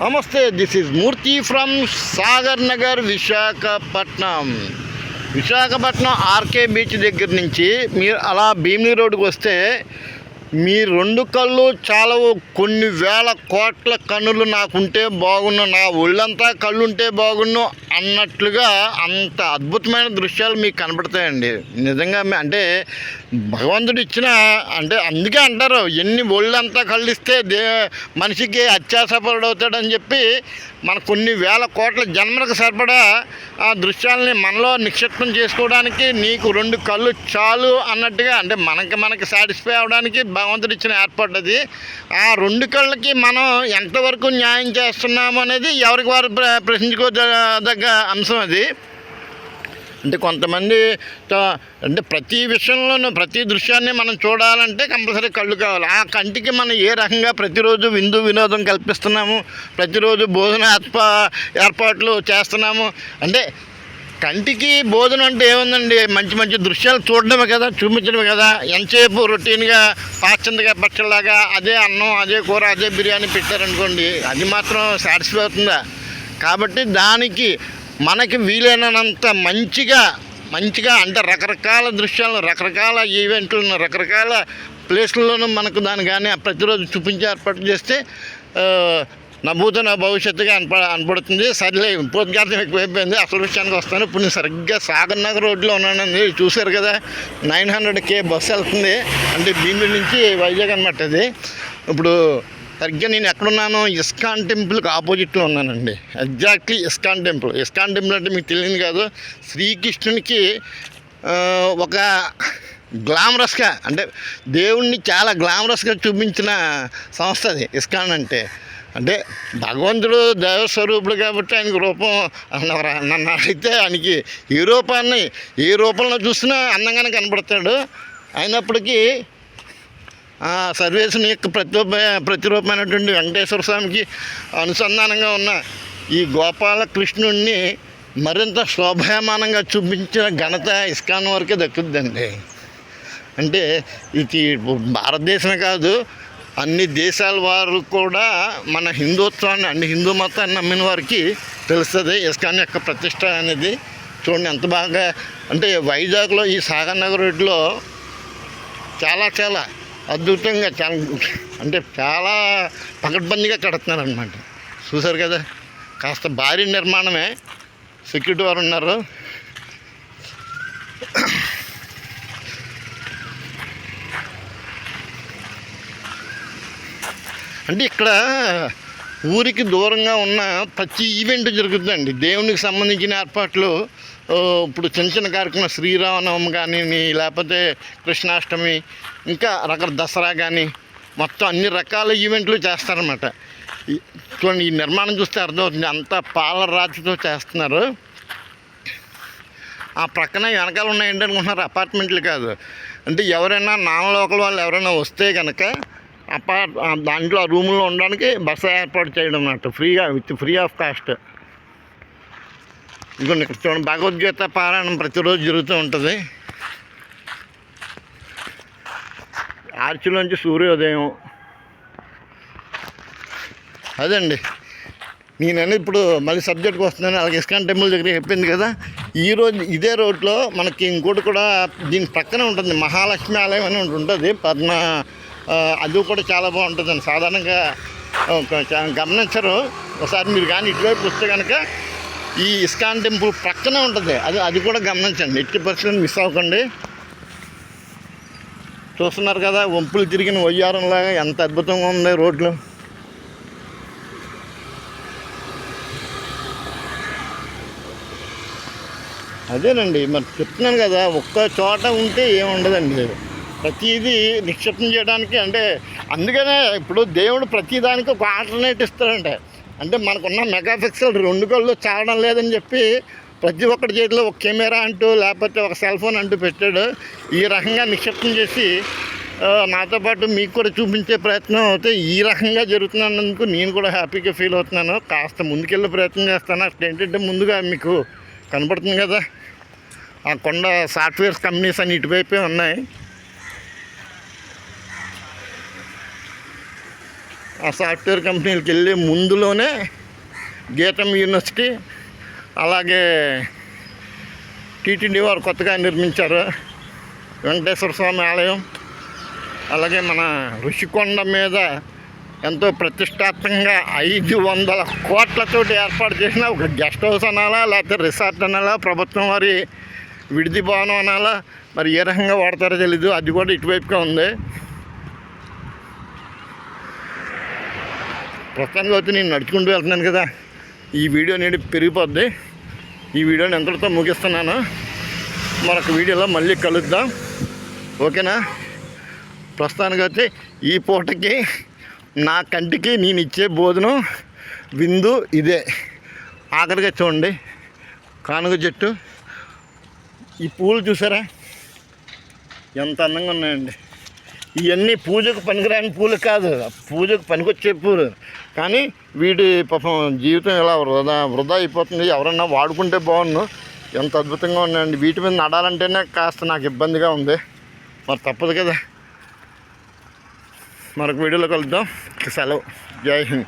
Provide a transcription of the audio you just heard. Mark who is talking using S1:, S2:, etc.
S1: నమస్తే this is Murthy from Sagar Nagar Visakhapatnam Visakhapatnam RK beach దగ్గర నుంచి మీరు అలా భీమిలీ రోడ్డుకు వస్తే మీ రెండు కళ్ళు చాలా కొన్ని వేల కోట్ల కన్నులు నాకుంటే బాగున్ను. నా ఒళ్ళంతా కళ్ళు ఉంటే బాగున్ను అన్నట్లుగా అంత అద్భుతమైన దృశ్యాలు మీకు కనబడతాయండి నిజంగా అంటే భగవంతుడు ఇచ్చిన అంటే అందుకే అంటారు ఎన్ని ఒళ్ళంతా కళ్ళు ఇస్తే దే మనిషికి అత్యాసపరుడవుతాడని చెప్పి మన కొన్ని వేల కోట్ల జన్మలకు సరిపడా ఆ దృశ్యాలని మనలో నిక్షిప్తం చేసుకోవడానికి నీకు రెండు కళ్ళు చాలు అన్నట్టుగా అంటే మనకి మనకి సాటిస్ఫై అవడానికి భగవంతుడు ఇచ్చిన ఏర్పాటు అది. ఆ రెండు కళ్ళకి మనం ఎంతవరకు న్యాయం చేస్తున్నాము అనేది ఎవరికి వారు ప్ర ప్రశ్నించుకోదగ్గ అంశం అది. అంటే కొంతమంది అంటే ప్రతి విషయంలోనూ ప్రతి దృశ్యాన్ని మనం చూడాలంటే కంపల్సరీ కళ్ళు కావాలి. ఆ కంటికి మనం ఏ రకంగా ప్రతిరోజు విందు వినోదం కల్పిస్తున్నాము ప్రతిరోజు భోజన ఏర్పాట్లు చేస్తున్నాము అంటే కంటికి భోజనం అంటే ఏముందండి? మంచి మంచి దృశ్యాలు చూడడమే కదా చూపించడమే కదా. ఎంతసేపు రొటీన్గా పాచందగా పచ్చలాగా అదే అన్నం అదే కూర అదే బిర్యానీ పెట్టారనుకోండి అది మాత్రం సాటిస్ఫై అవుతుందా? కాబట్టి దానికి మనకి వీలైనంత మంచిగా మంచిగా అంటే రకరకాల దృశ్యాలను రకరకాల ఈవెంట్లను రకరకాల ప్లేస్లలోనూ మనకు దాని కానీ ప్రతిరోజు చూపించే ఏర్పాటు చేస్తే నభూతన భవిష్యత్తుగా అనప అనపడుతుంది. సర్లే పోద్గార్థం ఎక్కువైపోయింది. అసలు విషయానికి వస్తాను. ఇప్పుడు నేను సరిగ్గా సాగర్ నగర్ రోడ్లో ఉన్నానండి చూశారు కదా నైన్ హండ్రెడ్ కే బస్సు వెళ్తుంది. అంటే భీమిలి నుంచి వైజాగ్ అనమాట అది. ఇప్పుడు సరిగ్గా నేను ఎక్కడున్నాను ఇస్కాన్ టెంపుల్కి ఆపోజిట్లో ఉన్నానండి. Exactly ISKCON temple. ISKCON temple అంటే మీకు తెలియదు కాదు. శ్రీకృష్ణునికి ఒక గ్లామరస్గా అంటే దేవుణ్ణి చాలా గ్లామరస్గా చూపించిన సంస్థ అది ఇస్కాన్ అంటే. అంటే భగవంతుడు దైవస్వరూపుడు కాబట్టి ఆయనకు రూపం అన్నవరా నన్ను అడిగితే ఆయనకి ఏ రూపాన్ని ఏ రూపంలో చూసినా అందంగానే కనపడతాడు. అయినప్పటికీ ఆ సర్వేశ్వరుని యొక్క ప్రతిరూప ప్రతిరూపమైనటువంటి వెంకటేశ్వర స్వామికి అనుసంధానంగా ఉన్న ఈ గోపాలకృష్ణుణ్ణి మరింత శోభాయమానంగా చూపించిన ఘనత ఇస్కాన్ వరకే దక్కుద్దండి. అంటే ఇది భారతదేశమే కాదు అన్ని దేశాల వారు కూడా మన హిందుత్వాన్ని అన్ని హిందూ మతాన్ని నమ్మిన వారికి తెలుస్తుంది ఇస్కాన్ యొక్క ప్రతిష్ట అనేది. చూడండి ఎంత బాగా అంటే వైజాగ్లో ఈ సాగర్ నగర్ రోడ్లో చాలా చాలా అద్భుతంగా చాలా అంటే చాలా పకడ్బందీగా కడుతున్నారు అనమాట చూసారు కదా కాస్త భారీ నిర్మాణమే. సెక్యూరిటీ వారు ఉన్నారు. అంటే ఇక్కడ ఊరికి దూరంగా ఉన్న ప్రతి ఈవెంట్ జరుగుతుందండి. దేవునికి సంబంధించిన ఏర్పాట్లు ఇప్పుడు చిన్న చిన్న కార్యక్రమం శ్రీరామనవమి కానీ లేకపోతే కృష్ణాష్టమి ఇంకా రకర దసరా కానీ మొత్తం అన్ని రకాల ఈవెంట్లు చేస్తారన్నమాట. ఈ- చూడండి ఈ నిర్మాణం చూస్తే అర్థమవుతుంది. అంతా పాల రాతితో చేస్తున్నారు. ఆ ప్రక్కన వెనకాల ఉన్నాయి ఏంటనుకుంటున్నారు? అపార్ట్మెంట్లు కాదు. అంటే ఎవరైనా నాన్ లోకల్ వాళ్ళు ఎవరైనా వస్తే కనుక అపార్ట్ దాంట్లో ఆ ఉండడానికి బస్సు ఏర్పాటు చేయడం అన్నట్టు. ఫ్రీగా విత్ ఫ్రీ ఆఫ్ కాస్ట్. ఇదిగోండి ఇక్కడ చూడండి భగవద్గీత పారాయణం ప్రతిరోజు జరుగుతూ ఉంటుంది. ఆర్చిలోంచి సూర్యోదయం. అదండి. నేనని ఇప్పుడు మళ్ళీ సబ్జెక్ట్కి వస్తున్నాను. అలాగే ఇస్కాన్ టెంపుల్ దగ్గర చెప్పింది కదా ఈ రోజు ఇదే రోడ్లో మనకి ఇంకోటి కూడా దీని పక్కనే ఉంటుంది. మహాలక్ష్మి ఆలయం అని ఒకటి ఉంటుంది. పద్మ అది కూడా చాలా బాగుంటుందండి. సాధారణంగా గమనించరు. ఒకసారి మీరు కానీ ఇటువైపు వస్తే కనుక ఈ ఇస్కాన్ టెంపుల్ పక్కనే ఉంటుంది. అది అది కూడా గమనించండి. ఎట్టి పరిస్థితులు మిస్ అవ్వకండి. చూస్తున్నారు కదా వంపులు తిరిగిన వయ్యారంలాగా ఎంత అద్భుతంగా ఉంది రోడ్లు. అదేనండి మరి చెప్తున్నాను కదా ఒక్క చోట ఉంటే ఏముండదండి ప్రతిదీ నిక్షిప్తం చేయడానికి అంటే అందుకనే ఇప్పుడు దేవుడు ప్రతిదానికి ఒక ఆల్టర్నేట్ ఇస్తాడంటే. అంటే మనకున్న మెగా పిక్సెల్ రెండు కళ్ళు చాలడం లేదని చెప్పి ప్రతి ఒక్కటి చేతిలో ఒక కెమెరా అంటూ లేకపోతే ఒక సెల్ ఫోన్ అంటూ పెట్టాడు. ఈ రకంగా నిక్షిప్తం చేసి నాతో పాటు మీకు కూడా చూపించే ప్రయత్నం అయితే ఈ రకంగా జరుగుతున్నందుకు నేను కూడా హ్యాపీగా ఫీల్ అవుతున్నాను. కాస్త ముందుకెళ్ళే ప్రయత్నం చేస్తాను. అసలు ఏంటంటే ముందుగా మీకు కనపడుతుంది కదా? ఆ కొండ సాఫ్ట్వేర్స్ కంపెనీస్ అన్ని ఇటువైపే ఉన్నాయి. ఆ సాఫ్ట్వేర్ కంపెనీలకు వెళ్ళే ముందులోనే గీతం యూనివర్సిటీ అలాగే టీటీడీ వారు కొత్తగా నిర్మించారు వెంకటేశ్వర స్వామి ఆలయం అలాగే మన ఋషికొండ మీద ఎంతో ప్రతిష్టాత్మకంగా ఐదు వందల కోట్లతోటి ఏర్పాటు చేసిన ఒక గెస్ట్ హౌస్ అనాలా లేకపోతే రిసార్ట్ అనాలా ప్రభుత్వం వారి విడిది భవనం అనాలా మరి ఏ రకంగా వాడతారో తెలీదు అది కూడా ఇటువైపుగా ఉంది. ప్రస్తుతానికి అయితే నేను నడుచుకుంటూ వెళ్తున్నాను కదా. ఈ వీడియో నేడు పెరిగిపోద్ది. ఈ వీడియోని ఎంతటితో ముగిస్తున్నాను. మరొక వీడియోలో మళ్ళీ కలుద్దాం. ఓకేనా? ప్రస్తుతానికైతే ఈ పూటకి నా కంటికి నేను ఇచ్చే భోజనం విందు ఇదే. ఆఖరిగా చూడండి. కానుగ చెట్టు. ఈ పూలు చూసారా? ఎంత అందంగా ఉన్నాయండి. ఇవన్నీ పూజకు పనికిరాని పూలు కాదు. పూజకు పనికొచ్చే పూలు. కానీ వీడి పాపం జీవితం ఇలా వృధా వృధా అయిపోతుంది. ఎవరన్నా వాడుకుంటే బాగుండు. ఎంత అద్భుతంగా ఉన్నాయండి. వీటి మీద నడాలంటేనే కాస్త నాకు ఇబ్బందిగా ఉంది. మరి తప్పదు కదా. మరొక వీడియోలో కలుద్దాం. సెలవు. జై హింద్.